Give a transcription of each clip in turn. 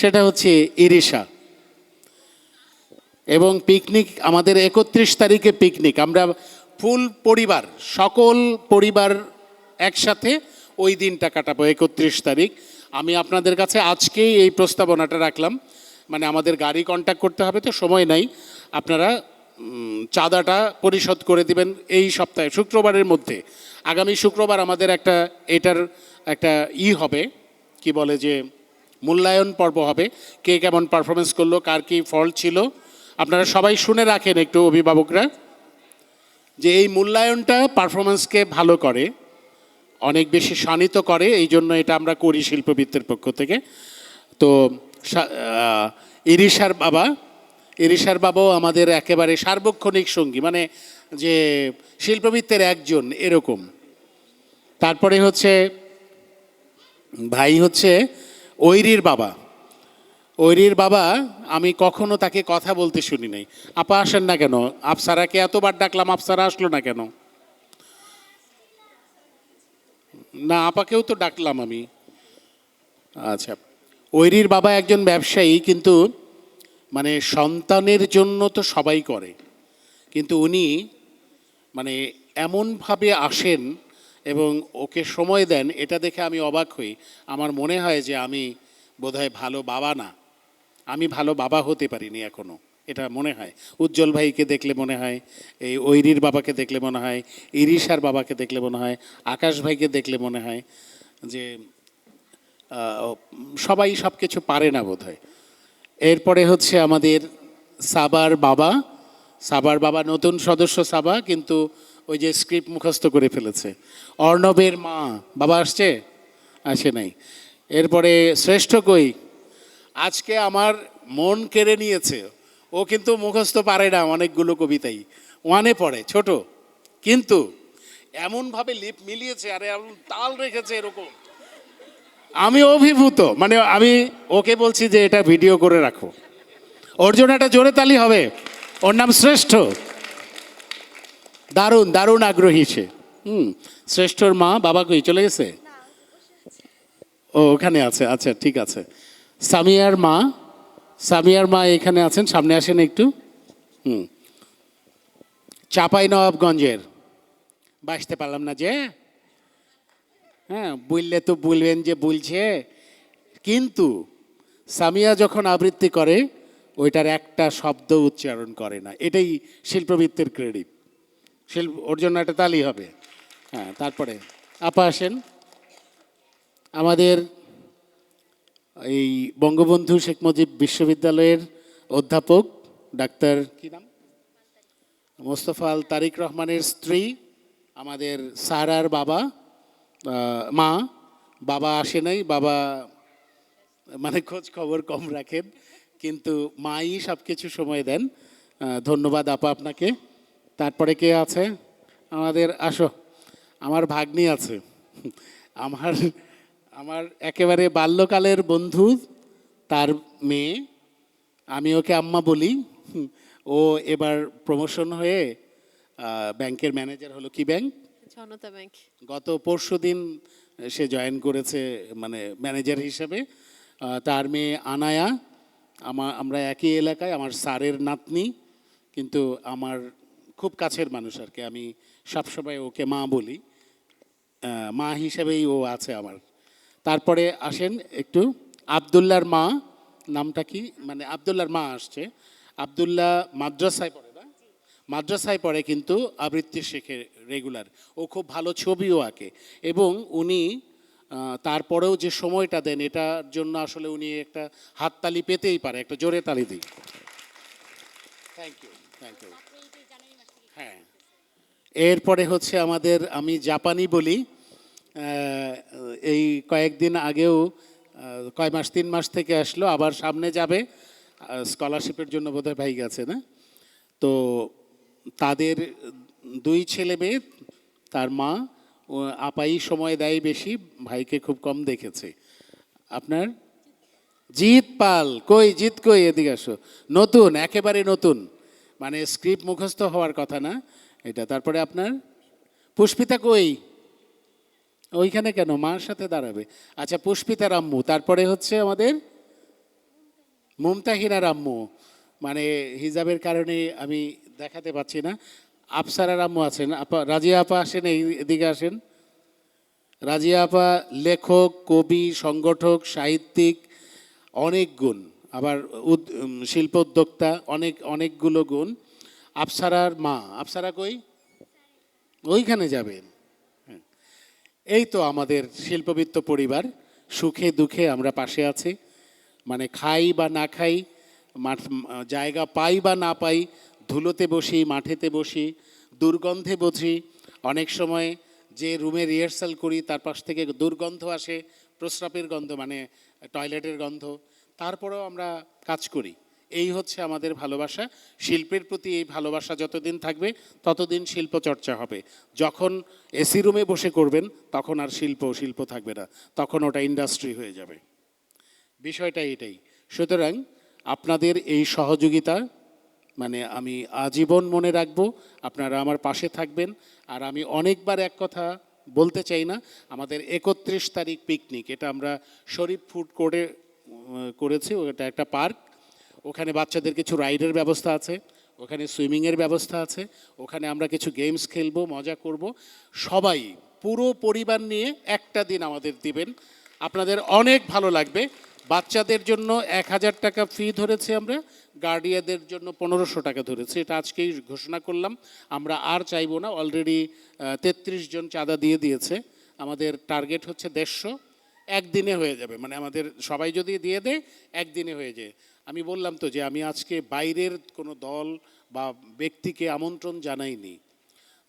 সেটা হচ্ছে ইরিশা। এবং পিকনিক আমাদের একত্রিশ তারিখে পিকনিক। আমরা ফুল পরিবার, সকল পরিবার একসাথে ওই দিনটা কাটাবো, একত্রিশ তারিখ। আমি আপনাদের কাছে আজকেই এই প্রস্তাবনাটা রাখলাম। মানে আমাদের গাড়ি কন্ট্যাক্ট করতে হবে তো, সময় নাই। আপনারা চাঁদাটা পরিশোধ করে দিবেন এই সপ্তাহে, শুক্রবারের মধ্যে। আগামী শুক্রবার আমাদের একটা, এটার একটা ই হবে, কি বলে যে মূল্যায়ন পর্ব হবে। কে কেমন পারফরমেন্স করল, কার কি ফল ছিল, আপনারা সবাই শুনে রাখেন একটু অভিভাবকরা, যে এই মূল্যায়নটা পারফরমেন্সকে ভালো করে, অনেক বেশি শানিত করে, এই জন্য এটা আমরা করি শিল্পবৃত্তের পক্ষ থেকে। তো ইরিশার বাবা, ইরিশার বাবাও আমাদের একেবারে সার্বক্ষণিক সঙ্গী মানে যে শিল্পবৃত্তের একজন, এরকম। তারপরে হচ্ছে, ভাই হচ্ছে ঐরির বাবা। ঐরির বাবা, আমি কখনো তাকে কথা বলতে শুনি নাই। আপা আসেন না কেন? আফসারাকে এতবার ডাকলাম, আফসারা আসলো না কেন? না, আপাকেও তো ডাকলাম আমি। আচ্ছা ঐরির বাবা একজন ব্যবসায়ী, কিন্তু মানে সন্তানের জন্য তো সবাই করে। কিন্তু উনি মানে এমনভাবে আসেন এবং ওকে সময় দেন, এটা দেখে আমি অবাক হই। আমার মনে হয় যে আমি বোধহয় ভালো বাবা না। আমি ভালো বাবা হতে পারিনি এখনও, এটা মনে হয়। উজ্জ্বল ভাইকে দেখলে মনে হয়, এই ঐরির বাবাকে দেখলে মনে হয়, ইরিশার বাবাকে দেখলে মনে হয়, আকাশ ভাইকে দেখলে মনে হয় যে সবাই সব কিছু পারে না বোধ হয় এরপরে হচ্ছে আমাদের সাবার বাবা। সাবার বাবা নতুন সদস্য সাবা, কিন্তু ওই যে স্ক্রিপ্ট মুখস্থ করে ফেলেছে। অর্ণবের মা, বাবা আসছে? আসে নাই। এরপরে শ্রেষ্ঠ কই? আজকে আমার মন কেড়ে নিয়েছে। ও কিন্তু মুখস্থ পারে না অনেকগুলো কবিতাই। ওয়ানে পড়ে, ছোট। কিন্তু এমনভাবে লিপ মিলিয়েছে, আরে এমন তাল রেখেছে এরকম। আমি অভিভূত মানে আমি ওকে বলছি যে এটা ভিডিও করে রাখো। ওর জন্য একটা জোরে তালি হবে। ওর নাম শ্রেষ্ঠ। দারুণ দারুণ আগ্রহী সে। হুম, শ্রেষ্ঠর মা বাবা কই? চলে গেছে? ও, ওখানে আছে। আচ্ছা ঠিক আছে। সামিয়ার মা সামিয়ার মা এখানে আছেন, সামনে আসেন একটু। হুম। চাপাই নবাবগঞ্জের বাসতে পারলাম না যে। হ্যাঁ বললে তো বলবেন যে বলছে। কিন্তু সামিয়া যখন আবৃত্তি করে, ওইটার একটা শব্দ উচ্চারণ করে না। এটাই শিল্পবৃত্তের ক্রেডিট। শিল্প ওর জন্য একটা তালি হবে। হ্যাঁ তারপরে আপা আসেন। আমাদের এই বঙ্গবন্ধু শেখ মুজিব বিশ্ববিদ্যালয়ের অধ্যাপক ডাক্তার কি নাম? মোস্তফা আল তারিক রহমানের স্ত্রী, আমাদের সারার বাবা মা, বাবা আসে নাই, বাবা মানে খোঁজ খবর কম রাখেন, কিন্তু মাই সব কিছু সময় দেন। ধন্যবাদ আপা আপনাকে। তারপরে কে আছে? আমাদের আসো। আমার ভাগ্নি আছে। আমার আমার একেবারে বাল্যকালের বন্ধু তার মেয়ে। আমি ওকে আম্মা বলি। ও এবার প্রমোশন হয়ে ব্যাংকের ম্যানেজার হলো কি ব্যাংক? জনতা ব্যাংক। গত পরশু দিন সে জয়েন করেছে মানে ম্যানেজার হিসেবে। তার মেয়ে আনায়া আমার আমরা একই এলাকায় আমার স্যারের নাতনি। কিন্তু আমার খুব কাছের মানুষ আর কি। আমি সবসময় ওকে মা বলি। মা হিসেবেই ও আছে আমার। তারপরে আসেন একটু আবদুল্লার মা, নামটা কি? মানে আবদুল্লার মা আসছে। আবদুল্লাহ মাদ্রাসায় পড়ে না? মাদ্রাসায় পড়ে কিন্তু আবৃত্তি শেখে রেগুলার। ও খুব ভালো ছবিও আঁকে। এবং উনি তারপরেও যে সময়টা দেন, এটার জন্য আসলে উনি একটা হাততালি পেতেই পারে, একটা জোরে তালি দিই। হ্যাঁ। এরপরে হচ্ছে আমাদের আমি জাপানি বলি। এই কয়েকদিন আগেও কয় মাস, তিন মাস থেকে আসলো, আবার সামনে যাবে। স্কলারশিপের জন্য বোধহয় ভাই গেছে না? তো তাদের দুই ছেলে মেয়ে, তার মা আপাই সময় দেয় বেশি, ভাইকে খুব কম দেখেছে। আপনার? জিৎ পাল, কই জিৎ কই এদিকে আসো। নতুন, একেবারে নতুন। মানে স্ক্রিপ্ট মুখস্থ হওয়ার কথা না। এটা তারপরে আপনার, পুষ্পিতা কই? ওইখানে কেন? মার সাথে দাঁড়াবে। আচ্ছা পুষ্পিতা রাম্মু, তারপরে হচ্ছে আমাদের মুমতাহিনার রাম্মু। মানে হিজাবের কারণে আমি দেখাতে পাচ্ছি না। আফসারার রাম্মু আছেন। আপা, রাজিয়া আপা আসেন, এই এদিকে আসেন। রাজিয়া আপা লেখক, কবি, সংগঠক, সাহিত্যিক অনেক গুণ। আবার শিল্প উদ্যোক্তা অনেক, অনেকগুলো গুণ। আফসারার মা, আফসারা কই? ওইখানে যাবেন। এই তো আমাদের শিল্পবিত্ত পরিবার। সুখে দুঃখে আমরা পাশে আছি। মানে খাই বা না খাই, মাঠ জায়গা পাই বা না পাই, ধুলোতে বসি, মাঠেতে বসি, দুর্গন্ধে বসি, অনেক সময় যে রুমে রিহার্সাল করি, তার পাশ থেকে দুর্গন্ধ আসে, প্রস্রাবের গন্ধ মানে টয়লেটের গন্ধ। তারপরেও আমরা কাজ করি। এই হচ্ছে আমাদের ভালোবাসা। শিল্পের প্রতি এই ভালোবাসা যতদিন থাকবে, ততদিন শিল্প চর্চা হবে। যখন এসি রুমে বসে করবেন, তখন আর শিল্প শিল্প থাকবে না। তখন ওটা ইন্ডাস্ট্রি হয়ে যাবে। বিষয়টা এটাই। সুতরাং আপনাদের এই সহযোগিতা মানে আমি আজীবন মনে রাখব, আপনারা আমার পাশে থাকবেন। আর আমি অনেকবার এক কথা বলতে চাই না, আমাদের একত্রিশ তারিখ পিকনিক এটা আমরা শরীফ ফুড কোর্টে করেছি, ওটা একটা পার্ক ওখানে বাচ্চাদের কিছু রাইডের ব্যবস্থা আছে, ওখানে সুইমিংয়ের ব্যবস্থা আছে, ওখানে আমরা কিছু গেমস খেলব, মজা করব। সবাই, পুরো পরিবার নিয়ে একটা দিন আমাদের দিবেন। আপনাদের অনেক ভালো লাগবে। বাচ্চাদের জন্য এক হাজার টাকা ফি ধরেছি আমরা গার্ডিয়াদের জন্য পনেরোশো টাকা ধরেছি। এটা আজকেই ঘোষণা করলাম। আমরা আর চাইব না। অলরেডি তেত্রিশ জন চাঁদা দিয়ে দিয়েছে। আমাদের টার্গেট হচ্ছে দেড়শো। একদিনে হয়ে যাবে। মানে আমাদের সবাই যদি দিয়ে দেয়, একদিনে হয়ে যায়। আমি বললাম তো যে আমি আজকে বাইরের কোনো দল বা ব্যক্তিকে আমন্ত্রণ জানাইনি।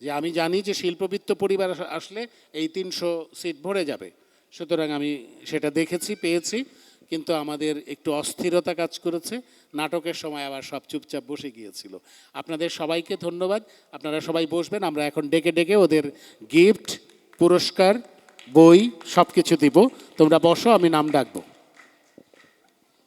যে আমি জানি যে শিল্পবিত্ত পরিবার আসলে এই তিনশো সিট ভরে যাবে। সুতরাং আমি সেটা দেখেছি, পেয়েছি। কিন্তু আমাদের একটু অস্থিরতা কাজ করেছে। নাটকের সময় আবার সব চুপচাপ বসে গিয়েছিল। আপনাদের সবাইকে ধন্যবাদ। আপনারা সবাই বসবেন, আমরা এখন ডেকে ডেকে ওদের গিফট, পুরস্কার, বই সব কিছু দিব। তোমরা বসো, আমি নাম ডাকবো।